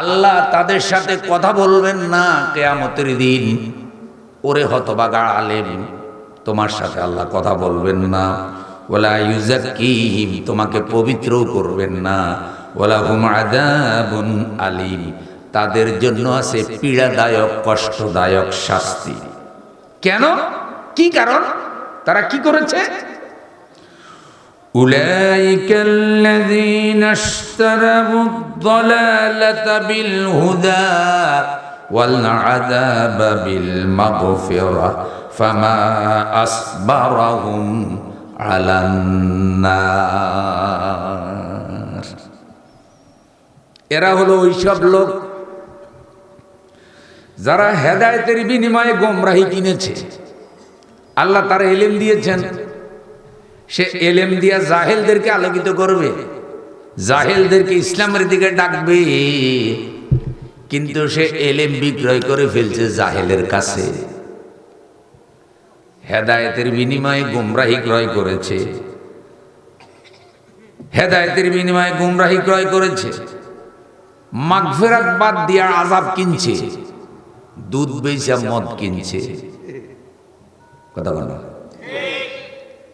আল্লাহ তাদের সাথে কথা বলবেন না কেয়ামতের দিন। ওরে হতবাগা আলেম, তোমার সাথে আল্লাহ কথা বলবেন না। ওলা ইউজাক্কিহিম তোমাকে পবিত্রও করবেন না। ওলা হুম আযাবুন আলিম, তাদের জন্য আছে পীড়াদায়ক, কষ্টদায়ক শাস্তি। কেন? কি কারণ? তারা কি করেছে? أولئك الذين اشتروا الضلالة بالهدى والعذاب بالمغفرة فما أصبرهم على النار এরা হলো ওইসব লোক যারা হেদায়েতের বিনিময়ে গোমরাহি কিনেছে আল্লাহ তার এলেম দিয়েছেন সে এলেম দিয়া জাহেলদেরকে আলোকিত করবে। জাহেলদেরকে ইসলামের দিকে ডাকবে। কিন্তু সে এলেম বিক্রয় করে ফেলছে জাহেলের কাছে। হেদায়েতের বিনিময়ে গুমরাহি ক্রয় করেছে। হেদায়েতের বিনিময়ে গুমরাহি ক্রয় করেছে। মাগফেরাত বাদ দিয়া আজাব কিনছে। দুধ বেচা মদ কিনছে। কথা বলো।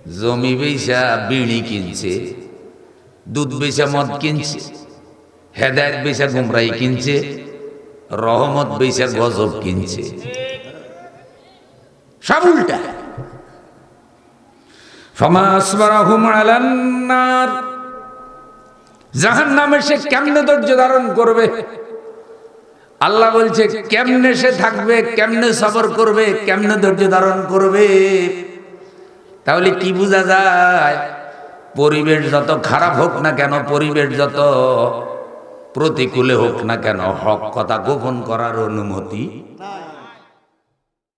জমি বেচা বিড়ি কিনছে, দুধ বেচা মদ কিনছে, হেদায়ত বেচা গুমরাই কিনছে, রহমত বেচা গজব কিনছে। সব উল্টা। জাহান নামে সে কেমনে ধৈর্য ধারণ করবে? আল্লাহ বলছে, কেমনে সে থাকবে, কেমনে সবর করবে, কেমনে ধৈর্য ধারণ করবে? তাহলে কি বোঝা যায়? পরিবেশ যত খারাপ হোক না কেন, পরিবেশ যত প্রতিকূলে হোক না কেন, হক কথা গোপন করার অনুমতি